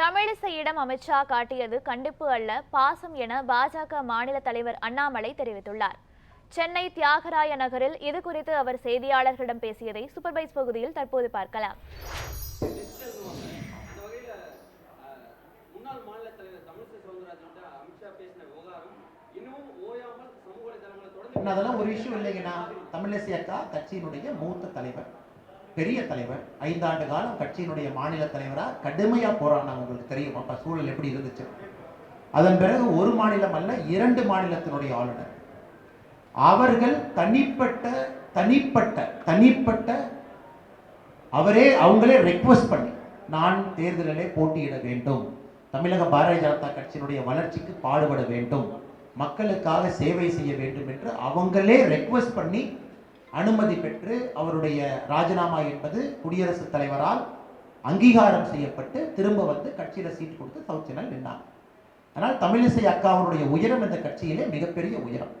தமிழிசையிடம் அமித்ஷா காட்டியது கண்டிப்பு அல்ல பாசம் என பாஜக மாநில தலைவர் அண்ணாமலை தெரிவித்துள்ளார். சென்னை தியாகராய நகரில் இது குறித்து அவர் செய்தியாளர்களிடம் பேசியதை சூப்பர்வைஸ் பகுதியில் தற்போது பார்க்கலாம். ஒரு இஷ்யூ இல்லைங்கண்ணா. தமிழிசை அக்கா கட்சியினுடைய மூத்த தலைவர். பெரிய தலைவர் ஐந்தாண்டு காலம் கட்சியினுடைய மாநில தலைவராக கடுமையாக போராடினாங்க உங்களுக்கு தெரியும். அப்போ சூழல் எப்படி இருந்துச்சு? அதன் பிறகு ஒரு மாநிலம் அல்ல இரண்டு மாநிலத்தினுடைய ஆளுநர். அவர்கள் தனிப்பட்ட தனிப்பட்ட தனிப்பட்ட அவரே அவங்களே ரெக்வஸ்ட் பண்ணி நான் தேர்தலிலே போட்டியிட வேண்டும். தமிழக பாரதிய ஜனதா கட்சியினுடைய வளர்ச்சிக்கு பாடுபட வேண்டும். மக்களுக்காக சேவை செய்ய வேண்டும் என்று அவங்களே ரெக்வஸ்ட் பண்ணி அனுமதி பெற்று அவருடைய ராஜினாமா என்பது குடியரசுத் தலைவரால் அங்கீகாரம் செய்யப்பட்டு திரும்ப வந்து கட்சியில சீட் கொடுத்து சவுத் சென்னையில் அதனால் ஆனால் தமிழிசை அக்காவுடைய உயரம் இந்த கட்சியிலே மிகப்பெரிய உயரம்.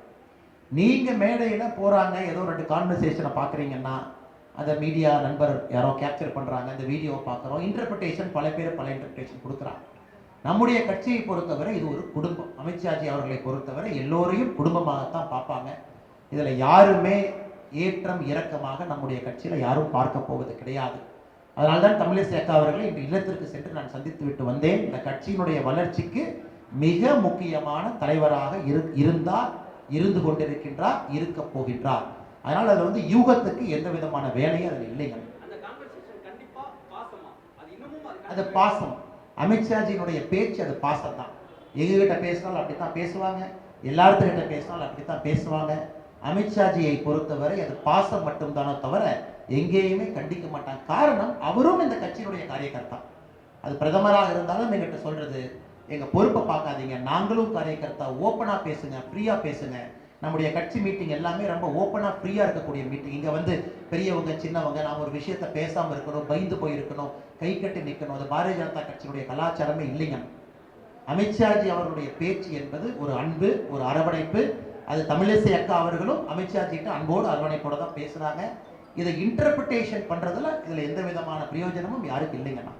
நீங்க மேடையில போறாங்க ஏதோ ரெண்டு கான்வர்சேஷனை பாக்குறீங்கன்னா அந்த மீடியா நண்பர் யாரோ கேப்சர் பண்றாங்க அந்த வீடியோவை பார்க்குறோம் இன்டர்பிரிட்டேஷன் பல பேர் பல இன்டர்பிரிட்டேஷன் கொடுக்குறாங்க. நம்முடைய கட்சியை பொறுத்தவரை இது ஒரு குடும்பம். அமித்ஷாஜி அவர்களை பொறுத்தவரை எல்லோரையும் குடும்பமாகத்தான் பார்ப்பாங்க. இதில் யாருமே ஏற்றம் இறக்கமாக நம்முடைய கட்சியில யாரும் பார்க்க போவது கிடையாது. அதனால்தான் தமிழிசை அக்கா அவர்களை இன்று இல்லத்திற்கு சென்று நான் சந்தித்து விட்டு வந்தேன். இந்த கட்சியினுடைய வளர்ச்சிக்கு மிக முக்கியமான தலைவராக இரு இருந்தார் இருந்து கொண்டிருக்கின்றார் இருக்க போகின்றார். அதனால் அதில் வந்து யூகத்துக்கு எந்த விதமான வேலையும் அதில் இல்லைங்க. அது பாசம். அமித்ஷாஜியினுடைய பேச்சு அது பாசம் தான் எங்ககிட்ட பேசினாலும் அப்படித்தான் பேசுவாங்க. எல்லார்த்துக்கிட்ட பேசினாலும் அப்படித்தான் பேசுவாங்க. அமித்ஷாஜியை பொறுத்தவரை அது பாசம் மட்டும்தானோ தவிர எங்கேயுமே கண்டிக்க மாட்டாங்க காரணம் அவரும் இந்த கட்சியினுடைய காரியகர்த்தா அது பிரதமராக இருந்தாலும் எங்கிட்ட சொல்றது எங்க பொறுப்பை பார்க்காதீங்க. நாங்களும் காரியகர்த்தா ஓப்பனா பேசுங்க ஃப்ரீயா பேசுங்க. நம்முடைய கட்சி மீட்டிங் எல்லாமே ரொம்ப ஓப்பனாக ஃப்ரீயாக இருக்கக்கூடிய மீட்டிங் இங்கே வந்து பெரியவங்க சின்னவங்க நாம் ஒரு விஷயத்த பேசாமல் இருக்கணும் பயந்து போய் இருக்கணும் கை கட்டி நிற்கணும் அது பாரதிய ஜனதா கட்சியினுடைய கலாச்சாரமே இல்லைங்க. அமித்ஷாஜி அவர்களுடைய பேச்சு என்பது ஒரு அன்பு ஒரு அரவணைப்பு அது தமிழிசை அக்கா அவர்களும் அமித்ஷாஜிட்ட அன்போடு அரவணைப்போட தான் பேசுகிறாங்க இதை இன்டர்பிரிட்டேஷன் பண்ணுறதுல இதில் எந்த விதமான பிரயோஜனமும் யாருக்கு இல்லைங்கண்ணா.